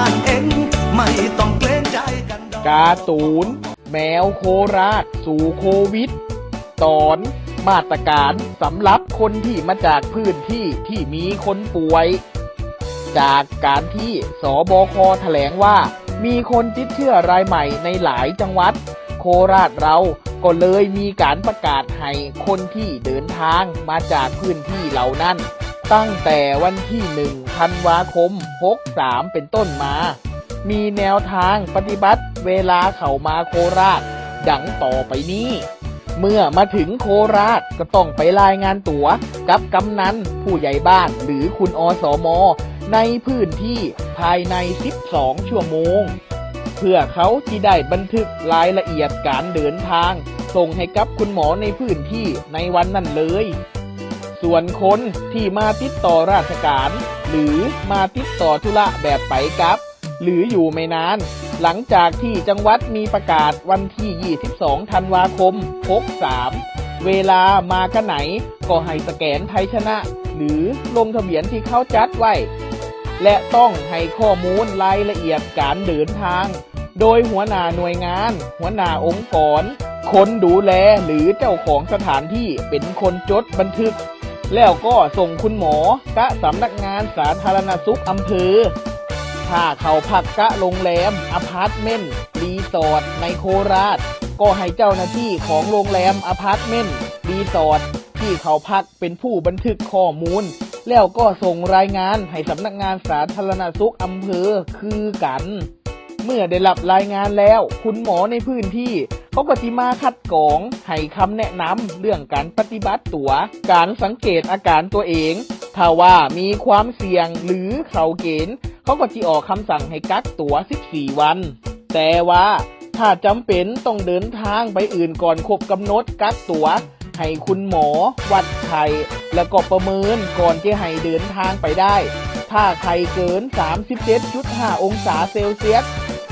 านเองไม่ต้องเกรงใจกันกาตูน แมวโคราช สู่โควิด ตอนมาตรการสำหรับคนที่มาจากพื้นที่ที่มีคนป่วย จากการที่สบคแถลงว่า มีคนติดเชื้อรายใหม่ในหลายจังหวัด โคราชเราก็เลยมีการประกาศให้คนที่เดินทางมาจากพื้นที่เหล่านั้น ตั้งแต่วันที่หนึ่ง ธันวาคม 63 เป็นต้นมา มีแนวทางปฏิบัติเวลาเข้ามาโคราช ดังต่อไปนี้ เมื่อมาถึงโคราชก็ต้องไปรายงานตัวกับกำนันผู้ใหญ่บ้านหรือคุณอสมในพื้นที่ภายใน 12 ชั่วโมง เพื่อเขาที่ได้บันทึกรายละเอียดการเดินทาง ส่งให้กับคุณหมอในพื้นที่ในวันนั้นเลย ส่วนคนที่มาติดต่อราชการ หรือมาติดต่อธุระแบบไปกับ หรืออยู่ไม่นาน หลังจากที่จังหวัดมีประกาศวันที่ 22 ธันวาคม 63 เวลามากันไหน ก็ให้สแกนไทยชนะ หรือลงทะเบียนที่เขาจัดไว้ และต้องให้ข้อมูลรายละเอียดการเดินทาง โดยหัวหน้าหน่วยงาน หัวหน้าองค์กรคนดูแลหรือเจ้าของสถานที่เป็นคนจดบันทึก แล้วก็ส่งคุณหมอกะสำนักงานสาธารณสุขอำเภอถ้าเขาพักกะโรงแรมอพาร์ตเมนต์รีสอร์ทในโคราช ก็ให้เจ้าหน้าที่ของโรงแรมอพาร์ตเมนต์รีสอร์ทที่เขาพักเป็นผู้บันทึกข้อมูล แล้วก็ส่งรายงานให้สำนักงานสาธารณสุขอำเภอคือกัน เมื่อได้รับรายงานแล้ว คุณหมอในพื้นที่ เขาก็จิมาคัดกรองให้คำแนะนำเรื่องการปฏิบัติตัว การสังเกตอาการตัวเอง ถ้าว่ามีความเสี่ยงหรือเข่าเกณฑ์เขาก็จะออกคำสั่งให้กักตัว 14 วัน แต่ว่าถ้าจำเป็นต้องเดินทางไปอื่นก่อนครบกำหนดกักตัว ให้คุณหมอ วัดไข้แล้วก็ประเมินก่อนที่ให้เดินทางไปได้ ถ้าไข้เกิน 37.5 องศาเซลเซียส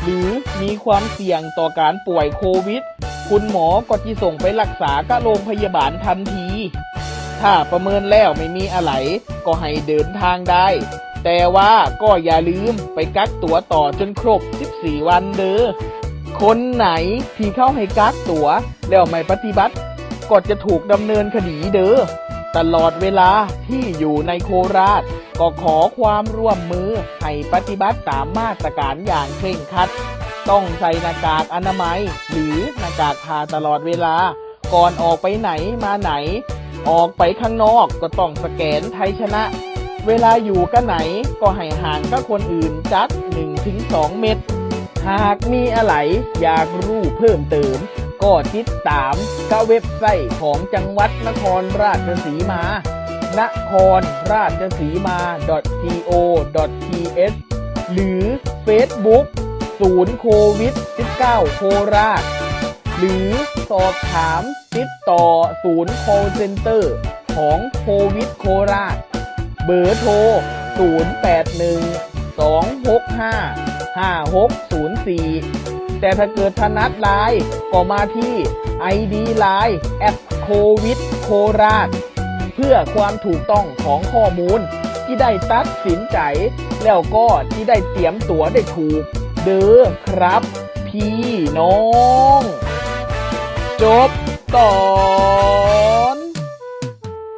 หรือมีความเสี่ยงต่อการป่วยโควิด คุณหมอก็จะส่งไปรักษากับโรงพยาบาลทันที ถ้าประเมินแล้วไม่มีอะไร ก็ให้เดินทางได้ แต่ว่าก็อย่าลืมไปกักตัวต่อจนครบ 14 วันเด้อคนไหนที่เข้าให้กักตัวแล้วไม่ปฏิบัติ ก็จะถูกดำเนินคดีเด้อ ตลอดเวลาที่อยู่ในโคราช ก็ขอความร่วมมือ ให้ปฏิบัติตามมาตรการอย่างเคร่งครัด ต้องใส่หน้ากากอนามัย หรือหน้ากากทาตลอดเวลา ก่อนออกไปไหนมาไหน ออกไปข้างนอกก็ต้องสแกนไทยชนะ เวลาอยู่กันไหนก็ให้ห่างกับคนอื่นจัก1-2 เมตร หากมีอะไรอยากรู้เพิ่มเติม ก็ติดตามกับเว็บไซต์ของจังหวัดนครราชสีมา นครราชสีมา .go.th หรือ Facebook ศูนย์โควิด 19 โคราช หรือสอบถามติดต่อศูนย์ call center ของโควิดโคราช เบอร์โทร 081 265 5604 แต่ถ้าเกิดถนัดไลน์ก็มาที่ ID Line แอดโควิดโคราชเพื่อความถูกต้องของข้อมูล ที่ได้ตัดสินใจ แล้วก็ที่ได้เตรียมตัวได้ถูก เด้อครับ พี่น้อง จบตอน